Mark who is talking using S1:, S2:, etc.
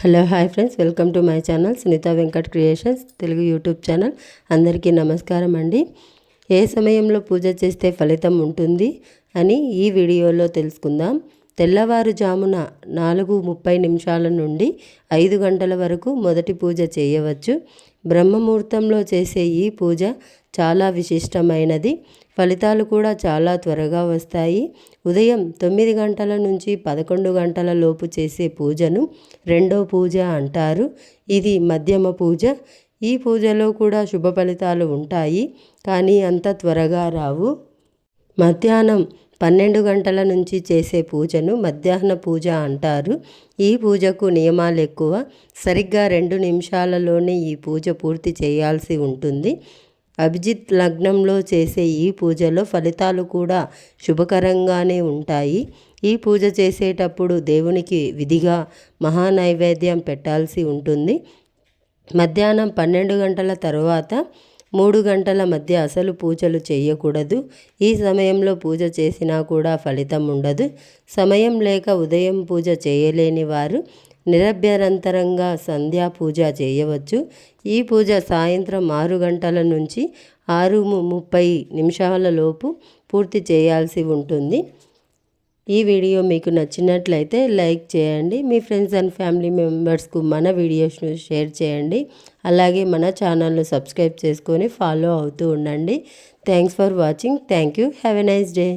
S1: Hello hi friends. Welcome to my channel Sunitha Venkat creations Telugu YouTube channel. అందరికీ నమస్కారం అండి. ఏ సమయంలో పూజ చేస్తే ఫలితం ఉంటుంది అని ఈ వీడియోలో తెలుసుకుందాం. తెల్లవారుజామున నాలుగు ముప్పై నిమిషాల నుండి ఐదు గంటల వరకు మొదటి పూజ చేయవచ్చు. బ్రహ్మముహూర్తంలో చేసే ఈ పూజ చాలా విశిష్టమైనది. ఫలితాలు కూడా చాలా త్వరగా వస్తాయి. ఉదయం తొమ్మిది గంటల నుంచి పదకొండు గంటల లోపు చేసే పూజను రెండో పూజ అంటారు. ఇది మధ్యమ పూజ. ఈ పూజలో కూడా శుభ ఫలితాలు ఉంటాయి కానీ అంత త్వరగా రావు. మధ్యాహ్నం పన్నెండు గంటల నుంచి చేసే పూజను మధ్యాహ్న పూజ అంటారు. ఈ పూజకు నియమాలు ఎక్కువ. సరిగ్గా రెండు నిమిషాలలోనే ఈ పూజ పూర్తి చేయాల్సి ఉంటుంది. అభిజిత్ లగ్నంలో చేసే ఈ పూజలో ఫలితాలు కూడా శుభకరంగానే ఉంటాయి. ఈ పూజ చేసేటప్పుడు దేవునికి విధిగా మహానైవేద్యం పెట్టాల్సి ఉంటుంది. మధ్యాహ్నం పన్నెండు గంటల తర్వాత మూడు గంటల మధ్య అసలు పూజలు చేయకూడదు. ఈ సమయంలో పూజ చేసినా కూడా ఫలితం ఉండదు. సమయం లేక ఉదయం పూజ చేయలేని వారు నిరభ్యరంతరంగా సంధ్యా పూజ చేయవచ్చు. ఈ పూజ సాయంత్రం ఆరు గంటల నుంచి ఆరు ముప్పై నిమిషాల లోపు పూర్తి చేయాల్సి ఉంటుంది. ఈ వీడియో మీకు నచ్చినట్లయితే లైక్ చేయండి. మీ ఫ్రెండ్స్ అండ్ ఫ్యామిలీ మెంబర్స్కు మన వీడియోస్ను షేర్ చేయండి. అలాగే మన ఛానల్ను సబ్స్క్రైబ్ చేసుకొని ఫాలో అవుతూ ఉండండి. Thanks for watching. Thank you have a nice day.